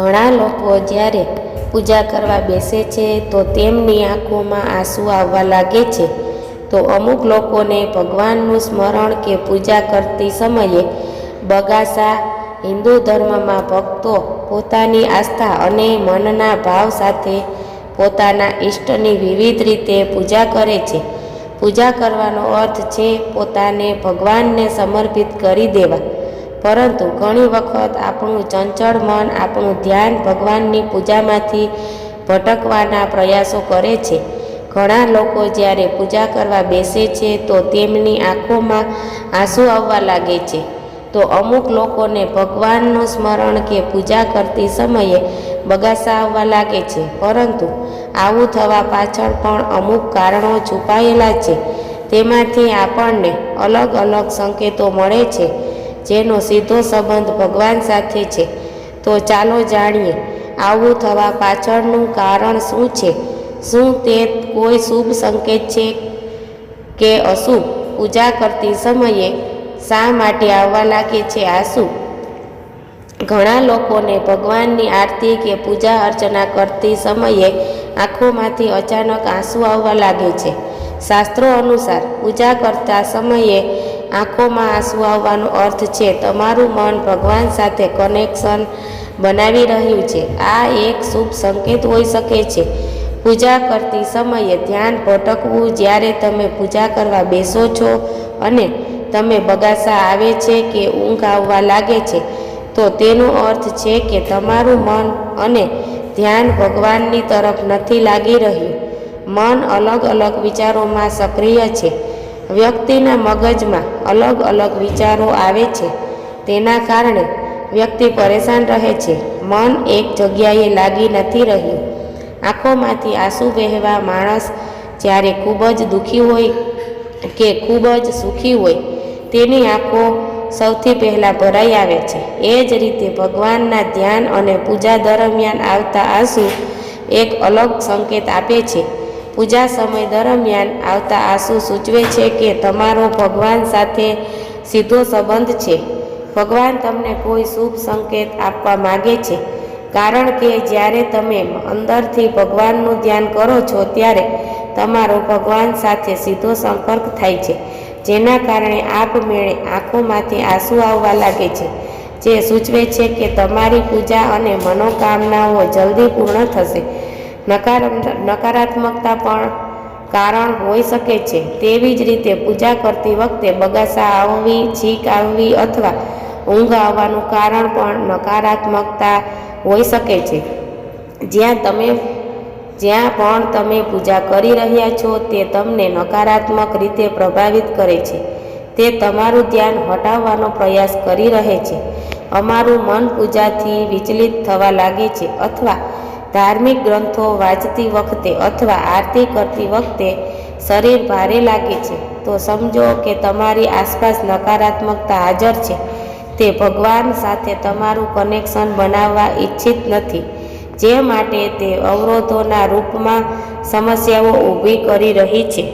ઘણા લોકો જ્યારે પૂજા કરવા બેસે છે, તો તેમની આંખોમાં આંસુ આવવા લાગે છે. તો અમુક લોકોને ભગવાનનું સ્મરણ કે પૂજા કરતી સમયે બગાસા હિન્દુ ધર્મમાં ભક્તો પોતાની આસ્થા અને મનના ભાવ સાથે પોતાના ઈષ્ટની વિવિધ રીતે પૂજા કરે છે. પૂજા કરવાનો અર્થ છે, પોતાને ભગવાનને સમર્પિત કરી દેવા. પરંતુ ઘણી વખત આપણું ચંચળ મન આપણું ધ્યાન ભગવાનની પૂજામાંથી ભટકવાના પ્રયાસો કરે છે. ઘણા લોકો જ્યારે પૂજા કરવા બેસે છે તો તેમની આંખોમાં આંસુ આવવા લાગે છે. તો અમુક લોકોને ભગવાનનું સ્મરણ કે પૂજા કરતી સમયે બગાસા આવવા લાગે છે. પરંતુ આવું થવા પાછળ પણ અમુક કારણો છુપાયેલા છે. તેમાંથી આપણને અલગ અલગ સંકેતો મળે છે. જેનો સીધો સંબંધ ભગવાન સાથે છે. તો ચાલો જાણીએ, આવું થવા પાછળનું કારણ શું છે? શું તે કોઈ શુભ સંકેત છે કે અશુભ? પૂજા કરતી સમયે શા માટે આવવા લાગે છે આંસુ ઘણા લોકોને ભગવાનની આરતી કે પૂજા અર્ચના કરતી સમયે આંખોમાંથી અચાનક આંસુ આવવા લાગે છે. શાસ્ત્રો અનુસાર, પૂજા કરતા સમયે આંખોમાં આંસુ આવવાનો અર્થ છે, તમારું મન ભગવાન સાથે કનેક્શન બનાવી રહ્યું છે. આ એક શુભ સંકેત હોઈ શકે છે. પૂજા કરતી સમયે ધ્યાન ભટકવું, જ્યારે તમે પૂજા કરવા બેસો છો અને તમે બગાસા આવે છે કે ઊંઘ આવવા લાગે છે, તો તેનો અર્થ છે કે તમારું મન અને ધ્યાન ભગવાનની તરફ નથી લાગી રહ્યું. મન અલગ અલગ વિચારોમાં સક્રિય છે. વ્યક્તિના મગજમાં અલગ અલગ વિચારો આવે છે. તેના કારણે વ્યક્તિ પરેશાન રહે છે. મન એક જગ્યાએ લાગી નથી રહ્યું. આંખોમાંથી આંસુ વહેવા માણસ જ્યારે ખૂબ જ દુઃખી હોય કે ખૂબ જ સુખી હોય, તેની આંખો સૌથી પહેલાં ભરાઈ આવે છે. એ જ રીતે ભગવાનના ધ્યાન અને પૂજા દરમિયાન આવતા આંસુ એક અલગ સંકેત આપે છે. પૂજા સમય દરમિયાન આવતા આંસુ સૂચવે છે કે તમારો ભગવાન સાથે સીધો સંબંધ છે. ભગવાન તમને કોઈ શુભ સંકેત આપવા માગે છે. કારણ કે જ્યારે તમે અંદરથી ભગવાનનું ધ્યાન કરો છો ત્યારે તમારો ભગવાન સાથે સીધો સંપર્ક થાય છે, જેના કારણે આપમેળે આંખોમાંથી આંસુ આવવા લાગે છે, જે સૂચવે છે કે તમારી પૂજા અને મનોકામનાઓ જલ્દી પૂર્ણ થશે. નકાર નકારાત્મકતા પણ કારણ હોઈ શકે છે. તેવી જ રીતે પૂજા કરતી વખતે બગાસા આવવી, છીક આવવી અથવા ઊંઘ આવવાનું કારણ પણ નકારાત્મકતા હોઈ શકે છે. જ્યાં તમે જ્યાં પણ તમે પૂજા કરી રહ્યા છો, તે તમને નકારાત્મક રીતે પ્રભાવિત કરે છે. તે તમારું ધ્યાન હટાવવાનો પ્રયાસ કરી રહે છે. અમારું મન પૂજાથી વિચલિત થવા લાગે છે અથવા ધાર્મિક ગ્રંથો વાંચતી વખતે અથવા આરતી કરતી વખતે શરીર ભારે લાગે છે. તો સમજો કે તમારી આસપાસ નકારાત્મકતા હાજર છે. તે ભગવાન સાથે તમારું કનેક્શન બનાવવા ઈચ્છિત નથી. જે માટે તે અવરોધોના રૂપમાં સમસ્યાઓ ઊભી કરી રહી છે.